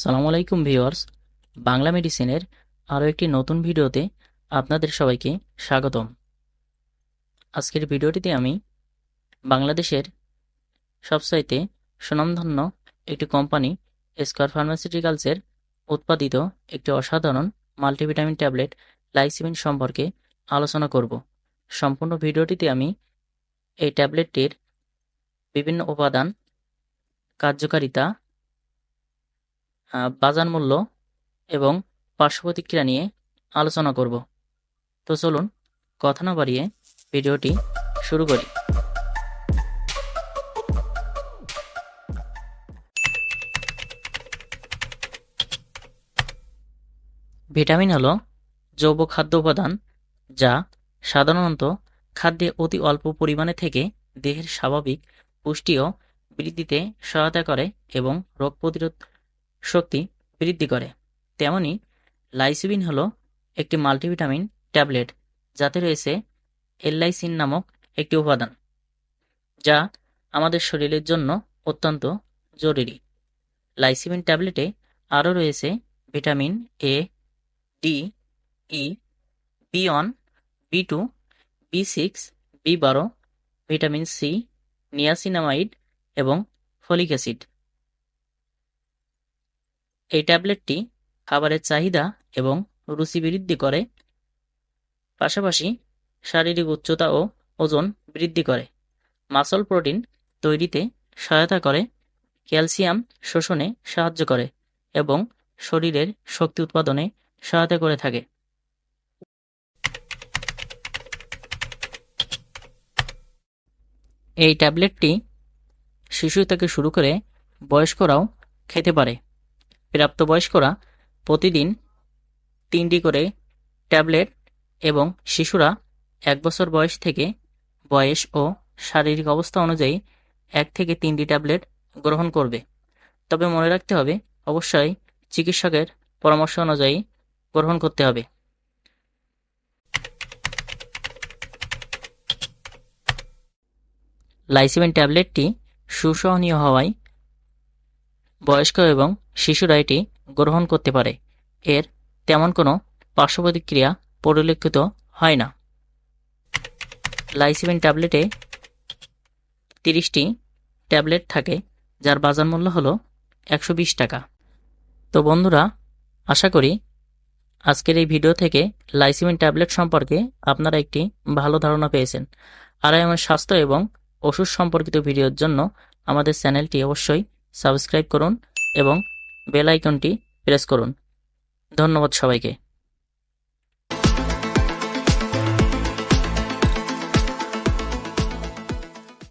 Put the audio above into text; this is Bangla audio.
সালাম আলাইকুম ভিওয়ার্স বাংলা মেডিসিনের আরও একটি নতুন ভিডিওতে আপনাদের সবাইকে স্বাগতম। আজকের ভিডিওটিতে আমি বাংলাদেশের সবচাইতে সুনামধন্য একটি কোম্পানি, স্কয়ার ফার্মাসিউটিক্যালসের উৎপাদিত একটি অসাধারণ মাল্টিভিটামিন ট্যাবলেট লাইসিমিন সম্পর্কে আলোচনা করব। সম্পূর্ণ ভিডিওটিতে আমি এই ট্যাবলেটটির বিভিন্ন উপাদান, কার্যকারিতা বাজার মূল্য এবং পার্শ্ব প্রতিক্রিয়া নিয়ে আলোচনা করব। তো চলুন কথা না বাড়িয়ে ভিডিওটি শুরু করি। ভিটামিন হলো জৈব খাদ্য উপাদান যা সাধারণত খাদ্যে অতি অল্প পরিমাণে থেকে দেহের স্বাভাবিক পুষ্টি ও বৃদ্ধিতে সহায়তা করে এবং রোগ প্রতিরোধ শক্তি বৃদ্ধি করে। তেমনি লাইসিবিন হলো একটি মাল্টিভিটামিন ট্যাবলেট যাতে রয়েছে এললাইসিন নামক একটি উপাদান, যা আমাদের শরীরের জন্য অত্যন্ত জরুরি। লাইসিবিন ট্যাবলেটে আরও রয়েছে vitamin A, D, E, B one, B two, B six, B বারো, ভিটামিন সি, নিয়াসিনামাইড এবং ফলিক অ্যাসিড। এই ট্যাবলেটটি খাবারের চাহিদা এবং রুচি বৃদ্ধি করে, পাশাপাশি শারীরিক উচ্চতা ও ওজন বৃদ্ধি করে। মাসল প্রোটিন তৈরিতে সহায়তা করে, ক্যালসিয়াম শোষণে সাহায্য করে এবং শরীরের শক্তি উৎপাদনে সহায়তা করে থাকে। এই ট্যাবলেটটি শিশু থেকে শুরু করে বয়স্করাও খেতে পারে। প্রাপ্তবয়স্করা প্রতিদিন তিনটি করে ট্যাবলেট এবং শিশুরা এক বছর বয়স থেকে বয়স ও শারীরিক অবস্থা অনুযায়ী এক থেকে তিনটি ট্যাবলেট গ্রহণ করবে। তবে মনে রাখতে হবে, অবশ্যই চিকিৎসকের পরামর্শ অনুযায়ী গ্রহণ করতে হবে। লাইসিমেন ট্যাবলেটটি সুসহনীয় হওয়ায় বয়স্ক এবং শিশুরা এটি গ্রহণ করতে পারে। এর তেমন কোনো পার্শ্বপ্রতিক্রিয়া পরিলক্ষিত হয় না। লাইসিমেন ট্যাবলেটে তিরিশটি ট্যাবলেট থাকে, যার বাজার মূল্য হলো একশো বিশ টাকা। তো বন্ধুরা, আশা করি আজকের এই ভিডিও থেকে লাইসিমেন ট্যাবলেট সম্পর্কে আপনারা একটি ভালো ধারণা পেয়েছেন। আর আমার স্বাস্থ্য এবং ওষুধ সম্পর্কিত ভিডিওর জন্য আমাদের চ্যানেলটি অবশ্যই সাবস্ক্রাইব করুন এবং বেল আইকনটি প্রেস করুন। ধন্যবাদ সবাইকে।